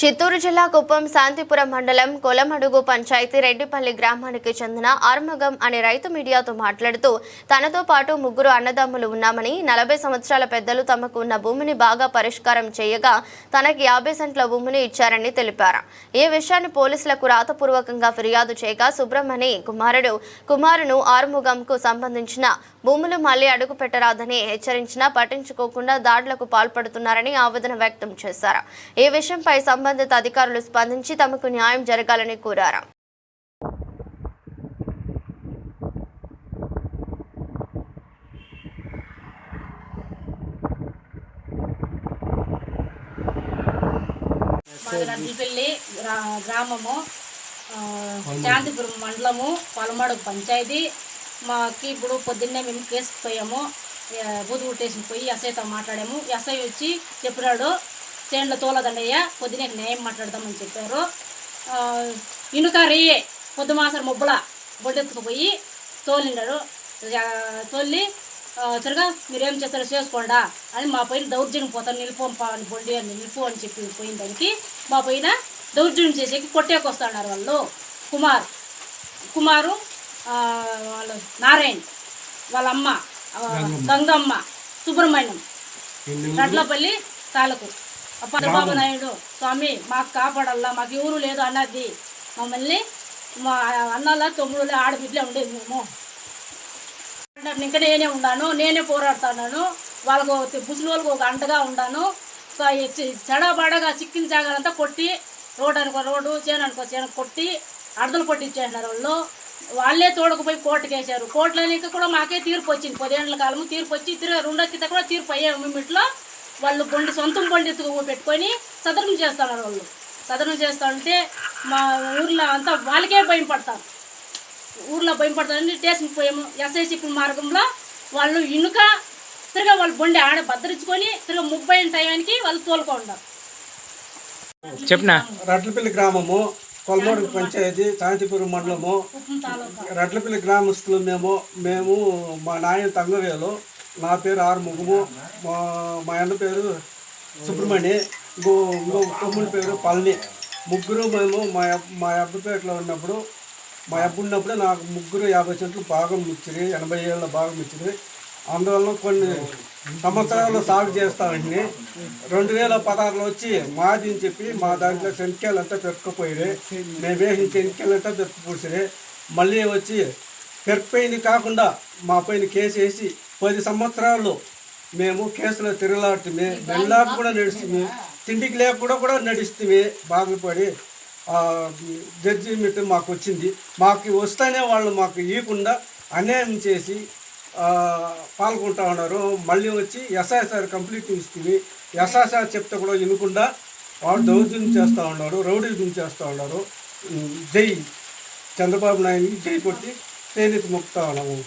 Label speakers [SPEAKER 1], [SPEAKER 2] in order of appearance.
[SPEAKER 1] చిత్తూరు జిల్లా కుప్పం శాంతిపురం మండలం కొలమడుగు పంచాయతీ రెడ్డిపల్లి గ్రామానికి చెందిన ఆర్మగం అనే రైతు మీడియాతో మాట్లాడుతూ తనతో పాటు ముగ్గురు అన్నదమ్ములు ఉన్నామని నలభై సంవత్సరాల పెద్దలు తమకు ఉన్న భూమిని బాగా పరిష్కారం చేయగా తనకి యాభై సెంట్ల భూమిని ఇచ్చారని తెలిపారు. ఈ విషయాన్ని పోలీసులకు రాతపూర్వకంగా ఫిర్యాదు చేయగా సుబ్రహ్మణి కుమారుడు కుమారును ఆరుముగంకు సంబంధించిన భూములు మళ్ళీ అడుగు పెట్టరాదని హెచ్చరించినా పట్టించుకోకుండా దాడులకు పాల్పడుతున్నారని ఆవేదన వ్యక్తం చేశారు. ఈ విషయంపై సంబంధిత అధికారులు స్పందించి తమకు న్యాయం జరగాలని కోరారు.
[SPEAKER 2] రంజిపల్లి గ్రా గ్రామము శాంతిపురం మండలము పలమడు పంచాయతీ. మాకి ఇప్పుడు పొద్దున్నే మేము కేసుకు పోయాము. బూతుగు స్టేషన్ పోయి ఎస్ఐతో మాట్లాడాము. ఎస్ఐ వచ్చి చెప్పినాడు చేనుల తోలదండయ్య. పొద్దునే న్యాయం మాట్లాడదామని చెప్పారు. ఇనుక రెయ్యే పొద్దు మాసం ముబ్బల బొడ్డెత్తుకు పోయి తోలినాడు ఆ, తోలి ఆ, తిరగా మీరేం చేస్తారో చేసుకోండా అని మా పైన దౌర్జన్యం పోతాను నిలిపోంపా అని బొండి అని నిలిపో అని చెప్పి పోయిన దానికి మా పైన దౌర్జన్యం చేసేకి కొట్టేకొస్తున్నారు వాళ్ళు. కుమార్ కుమారు వాళ్ళు నారాయణ్ వాళ్ళ అమ్మ గంగమ్మ. సుబ్రహ్మణ్యం. రడ్లపల్లి తాలూకు. పద్మబాబు నాయుడు స్వామి మాకు కాపాడల్లా మాకు ఎవరు లేదు అన్నది. మమ్మల్ని మా అన్నల తమ్ముళ్ళు ఆడబిడ్డలే ఉండేది మేము. ఇంకా నేనే ఉన్నాను నేనే పోరాడుతున్నాను. వాళ్ళకు ముసలి వాళ్ళకు ఒక అండగా ఉన్నాను. సో చెడబడగా చిక్కిన జాగాలంతా కొట్టి రోడ్ అనుకో రోడ్డు చేను అనుకో చేను కొట్టి అడదలు కొట్టించేసినారు వాళ్ళు. వాళ్ళే తోడకపోయి కోర్టుకు వేశారు కోర్టులోనికి కూడా మాకే తీర్పు వచ్చింది. పదేళ్ళ కాలము తీర్పు వచ్చి తిరిగి రెండో కింద కూడా తీర్పు అయ్యాము మిమిట్లో వాళ్ళు బొండి సొంతం బొండి ఎత్తుకు పెట్టుకొని సదరం చేస్తున్నారు వాళ్ళు. సదరం చేస్తా ఉంటే మా ఊర్లో అంతా వాళ్ళకే భయం పడతారు. ఊర్లో భయపడతారని స్టేషన్కి పోయాము. ఎస్ఐ చెప్పిన మార్గంలో వాళ్ళు ఇనుక తిరగా వాళ్ళు బొండి ఆడ భద్రించుకొని తిరగ ముప్పై టయానికి వాళ్ళు తోలుకుంటారు
[SPEAKER 3] చెప్పనా?
[SPEAKER 4] రట్లపల్లి గ్రామము కొల్మూరు పంచాయతీ శాంతిపురం మండలము రట్లపల్లి గ్రామస్తులు మేము మేము మా నాయన తంగవేలు నా పేరు ఆరు ముగుము. మా మా అన్న పేరు సుబ్రహ్మణి ఇంకో ఇంకో తమ్ముడి పేరు పళని. ముగ్గురు మేము మా మా అబ్బపేటలో ఉన్నప్పుడు మా అబ్బు ఉన్నప్పుడు నాకు ముగ్గురు యాభై సెంట్లు భాగం ఇచ్చింది ఎనభై ఏళ్ళ భాగం ఇచ్చింది అందువల్ల కొన్ని సంవత్సరాలు సాగు చేస్తామండి రెండు వేల పదహారులో వచ్చి మాది అని చెప్పి మా దాంట్లో శనిక్కాయలంతా పెట్టుకుపోయి మేము వేసిన అంతా పెట్టుకుపోసిరే మళ్ళీ వచ్చి పెరిపోయింది కాకుండా మా పైన కేసు వేసి పది సంవత్సరాలు మేము కేసులో తిరగలాడుతుంది వెళ్ళాక కూడా నడుస్తుంది తిండికి లేకుండా కూడా నడుస్తుంది బాధపడి జడ్జిమెంట్ మాకు వచ్చింది మాకు వస్తేనే వాళ్ళు మాకు ఇవ్వకుండా అన్యాయం చేసి పాల్గొంటా ఉన్నారు. మళ్ళీ వచ్చి ఎస్ఐసార్ కంప్లీట్ ఇస్తుంది ఎస్ఐసార్ చెప్తే కూడా వినకుండా వాళ్ళు దౌర్జన్యం చేస్తూ ఉన్నారు రౌడీజం చేస్తూ ఉన్నారు. జై చంద్రబాబు నాయుడు జై కొట్టి చేనేత ముక్తా ఉన్నాము.